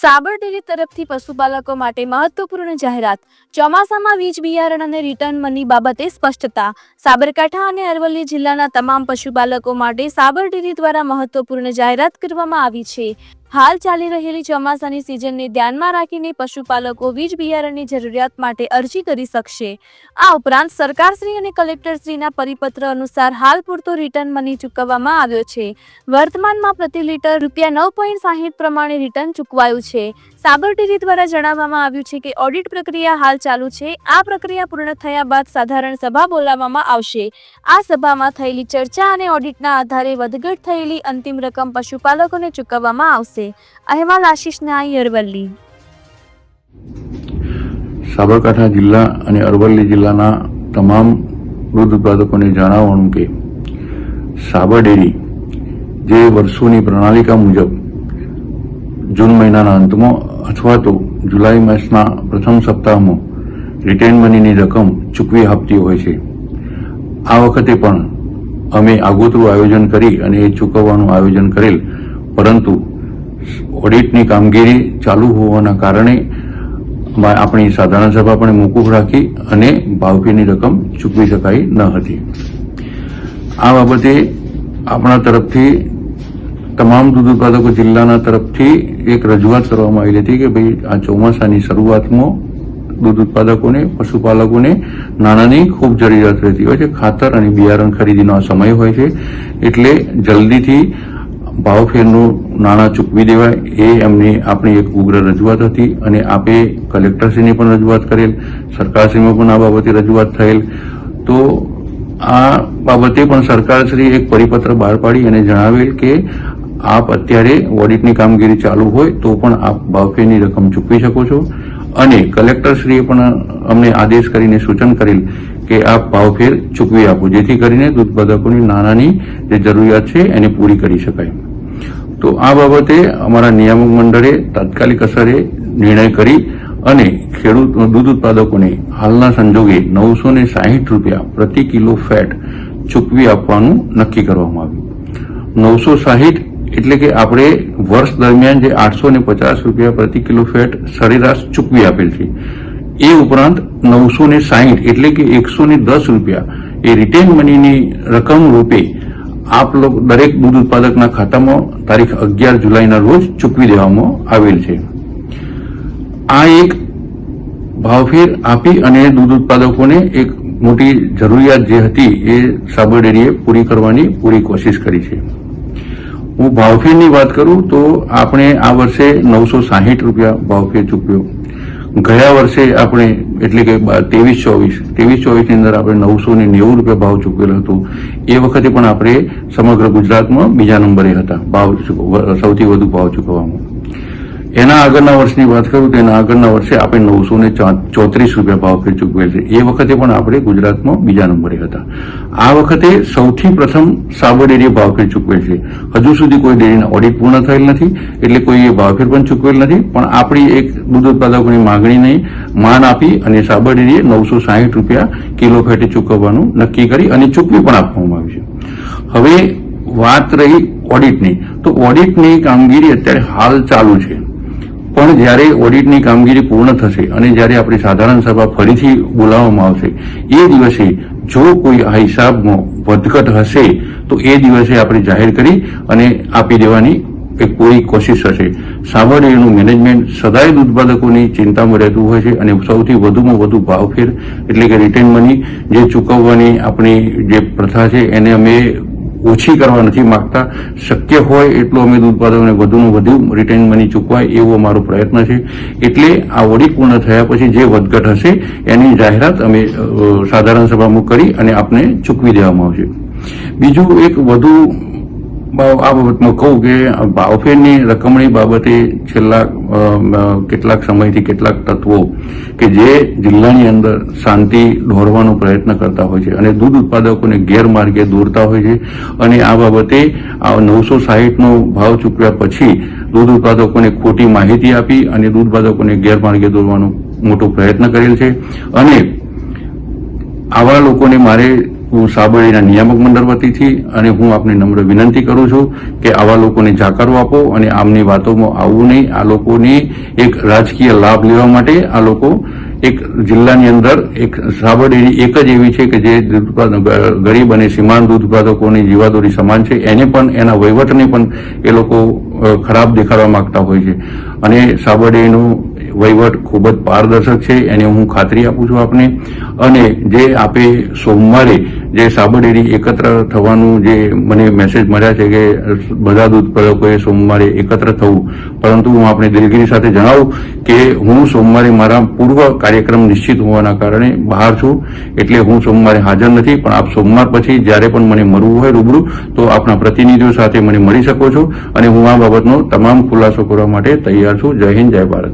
સાબર તરફથી પશુપાલકો માટે મહત્વપૂર્ણ જાહેરાત. ચોમાસામાં વીજ બિયારણ અને રિટર્ન મની બાબતે સ્પષ્ટતા. સાબરકાંઠા અને અરવલ્લી જિલ્લાના તમામ પશુપાલકો માટે સાબર ડેરી દ્વારા મહત્વપૂર્ણ જાહેરાત કરવામાં આવી છે. હાલ ચાલી રહેલી ચોમાસાની સિઝનને ધ્યાનમાં રાખીને પશુપાલકો વીજ બિયારણની જરૂરિયાત માટે અરજી કરી શકશે. આ ઉપરાંત સરકારશ્રી અને કલેક્ટરશ્રીના પરિપત્ર અનુસાર હાલ પૂરતો રિટર્ન મની ચૂકવવામાં આવ્યો છે. વર્તમાનમાં પ્રતિ લીટર રૂપિયા નવ પોઈન્ટ સાહીઠ પ્રમાણે રિટર્ન ચૂકવાયું છે. સાબર ડેરી દ્વારા જણાવવામાં આવ્યું છે કે ઓડિટ પ્રક્રિયા હાલ ચાલુ છે. આ પ્રક્રિયા પૂર્ણ થયા બાદ સાધારણ સભા બોલાવવામાં આવશે. આ સભામાં થયેલી ચર્ચા અને ઓડિટના આધારે વધઘટ થયેલી અંતિમ રકમ પશુપાલકોને ચૂકવવામાં આવશે. અહેવાલ આશીષ નાઈ, અરવલ્લી. સાબરકાંઠા જિલ્લા અને અરવલ્લી જિલ્લાના તમામ દૂધ ઉત્પાદકોને જણાવવાનું કે સાબર ડેરી જે વર્ષોની પ્રણાલિકા મુજબ જૂન મહિનાના અંતમાં અથવા તો જુલાઈ માસના પ્રથમ સપ્તાહમાં રિટેન મનીની રકમ ચૂકવી આપતી હોય છે. આ વખતે પણ અમે આગોતરું આયોજન કરી અને એ ચૂકવવાનું આયોજન કરેલ, પરંતુ ઓડિટની કામગીરી ચાલુ હોવાના કારણે આપણી સાધારણ સભા પણ મોકૂફ રાખી અને ભાવફીની રકમ ચૂકવી શકાઈ ન હતી. આ બાબતે આપણા તરફથી તમામ દૂધ ઉત્પાદકો જિલ્લાના તરફથી એક રજૂઆત કરવામાં આવેલી હતી કે ભાઈ, આ ચોમાસાની શરૂઆતમાં દૂધ ઉત્પાદકોને, પશુપાલકોને નાણાંની ખૂબ જરૂરિયાત રહેતી હોય છે. ખાતર અને બિયારણ ખરીદીનો આ સમય હોય છે. એટલે જલ્દીથી ભાવફેરનું નાણાં ચૂકવી દેવાય એ એમની આપણી એક ઉગ્ર રજૂઆત હતી અને આપે કલેક્ટરશ્રીની પણ રજૂઆત કરેલ, સરકારશ્રીમાં પણ આ બાબતે રજૂઆત થયેલ. તો આ બાબતે પણ સરકારશ્રી એક પરિપત્ર બહાર પાડી અને જણાવેલ કે આપ અત્યારે ઓડિટની કામગીરી ચાલુ હોય તો પણ આપ ભાવફેરની રકમ ચૂકવી શકો છો. અને કલેક્ટરશ્રીએ પણ અમને આદેશ કરીને સૂચન કરેલ કે આપ ભાવફેર ચૂકવી આપો, જેથી કરીને દૂધ ઉત્પાદકોની નાણાંની જે જરૂરિયાત છે એને પૂરી કરી શકાય. તો આ બાબતે અમારા નિયામક મંડળે તાત્કાલિક અસરે નિર્ણય કરી અને ખેડૂત દૂધ ઉત્પાદકોને હાલના સંજોગે નવસો ને સાહીઠ રૂપિયા પ્રતિ કિલો ફેટ ચૂકવી આપવાનું નક્કી કરવામાં આવ્યું. નવસો સાહીઠ એટલે કે આપણે વર્ષ દરમિયાન જે આઠસો ને પચાસ રૂપિયા પ્રતિ કિલો ફેટ સરેરાશ ચૂકવી આપેલ છે. એ ઉપરાંત નવસો ને સાહીઠ એટલે કે એકસો ને દસ રૂપિયા એ રિટેન મનીની રકમ રૂપે આપ લોકો દરેક દૂધ ઉત્પાદકના ખાતામાં તારીખ અગિયાર જુલાઈના રોજ ચૂકવી દેવામાં આવેલ છે. આ એક ભાવફેર આપી અને દૂધ ઉત્પાદકોને એક મોટી જરૂરિયાત જે હતી એ સાબર ડેરીએ પૂરી કરવાની પૂરી કોશિશ કરી છે. હું ભાવફેરની વાત કરું તો આપણે આ વર્ષે નવસો સાહીઠ રૂપિયા ભાવફેર ચૂકવ્યો. ગયા વર્ષે આપણે એટલે કે ત્રેવીસ ચોવીસ, ત્રેવીસ ચોવીસની અંદર આપણે નવસો ને નેવું રૂપિયા ભાવ ચૂકવેલો હતો. એ વખતે પણ આપણે સમગ્ર ગુજરાતમાં બીજા નંબરે હતા. ભાવ સૌથી વધુ ભાવ ચૂકવવામાં. એના આગળના વર્ષની વાત કરું તો એના આગળના વર્ષે આપણે નવસો ને ચોત્રીસ રૂપિયા ભાવફેર ચૂકવેલ છે. એ વખતે પણ આપણે ગુજરાતમાં બીજા નંબરે હતા. આ વખતે સૌથી પ્રથમ સાબર ડેરીએ ભાવફેર ચૂકવેલ છે. હજુ સુધી કોઈ ડેરીના ઓડિટ પૂર્ણ થયેલ નથી, એટલે કોઈએ ભાવફેર પણ ચૂકવેલ નથી. પણ આપણી એક દૂધ ઉત્પાદકોની માંગણીને માન આપી અને સાબર ડેરીએ નવસો સાહીઠ રૂપિયા કિલો ફેટે ચૂકવવાનું નક્કી કરી અને ચૂકવી પણ આપવામાં આવી છે. હવે વાત રહી ઓડિટની. તો ઓડિટની કામગીરી અત્યારે હાલ ચાલુ છે. પણ જ્યારે ઓડિટની કામગીરી પૂર્ણ થશે અને જ્યારે આપણી સાધારણ સભા ફરીથી બોલાવવામાં આવશે, એ દિવસે જો કોઈ આ હિસાબમાં વધઘટ હશે, તો એ દિવસે આપણે જાહેર કરી અને આપી દેવાની એક પૂરી કોશિશ હશે. સાબરડેરીનું મેનેજમેન્ટ સદાય ઉત્પાદકોની ચિંતામાં રહેતું હોય છે અને સૌથી વધુમાં વધુ ભાવફેર એટલે કે રિટેન મની જે ચૂકવવાની આપણી જે પ્રથા છે એને અમે ઓછી કરવા નથી માંગતા. શક્ય હોય એટલું અમે દૂધ ઉત્પાદકોને વધુનું વધુ રિટેન મની ચૂકવાય એવો અમારો પ્રયત્ન છે. એટલે આ ઓડિટ પૂર્ણ થયા પછી જે વધઘટ હશે, એની જાહેરાત અમે સાધારણ સભામાં કરી અને આપને ચૂકવી દેવામાં આવશે. બીજું એક વધુ આ બાબતમાં કહું કે ભાવફેરની રકમની બાબતે છેલ્લા કેટલાક સમયથી કેટલાક તત્વો કે જે જિલ્લાની અંદર શાંતિ દોરવાનો પ્રયત્ન કરતા હોય છે અને દૂધ ઉત્પાદકોને ગેરમાર્ગે દોરતા હોય છે અને આ બાબતે આ નવસો સાહીઠનો ભાવ ચૂકવ્યા પછી દૂધ ઉત્પાદકોને ખોટી માહિતી આપી અને દૂધ ઉત્પાદકોને ગેરમાર્ગે દોરવાનો મોટો પ્રયત્ન કરેલ છે. અને આવા લોકોને મારે હું સાબરડીના નિયામક મંડળ વતીથી અને હું આપને નમ્ર વિનંતી કરું છું કે આવા લોકોને જાકારો આપો અને આમની વાતોમાં આવવું નહીં. આ લોકોને એક રાજકીય લાભ લેવા માટે આ લોકો એક જિલ્લાની અંદર એક સાબરડીની એક જ એવી છે કે જે ગરીબ અને સીમાંત દૂધ ઉત્પાદકોની જીવાદોરી સમાન છે. એને પણ, એના વહીવટને પણ એ લોકો ખરાબ દેખાડવા માંગતા હોય છે. અને સાબરડેરીનો વહીવટ ખૂબ જ પારદર્શક છે, એને હું ખાતરી આપું છું આપને. અને જે આપે સોમવારે જે સાબરડેરી એકત્ર થવાનું જે મને મેસેજ મળ્યા છે કે બધા દૂધ પ્રયોગોએ સોમવારે એકત્ર થવું. પરંતુ હું આપણે દિલગીરી સાથે જણાવું કે હું સોમવારે મારા પૂર્વ કાર્યક્રમ નિશ્ચિત હોવાના કારણે બહાર છું, એટલે હું સોમવારે હાજર નથી, પણ આપ સોમવાર પછી જ્યારે પણ મને મળવું હોય રૂબરૂ, તો આપના પ્રતિનિધિઓ સાથે મને મળી શકો છો. અને હું આ બાબતનો તમામ ખુલાસો કરવા માટે તૈયાર છું. જય હિન્દ, જય ભારત.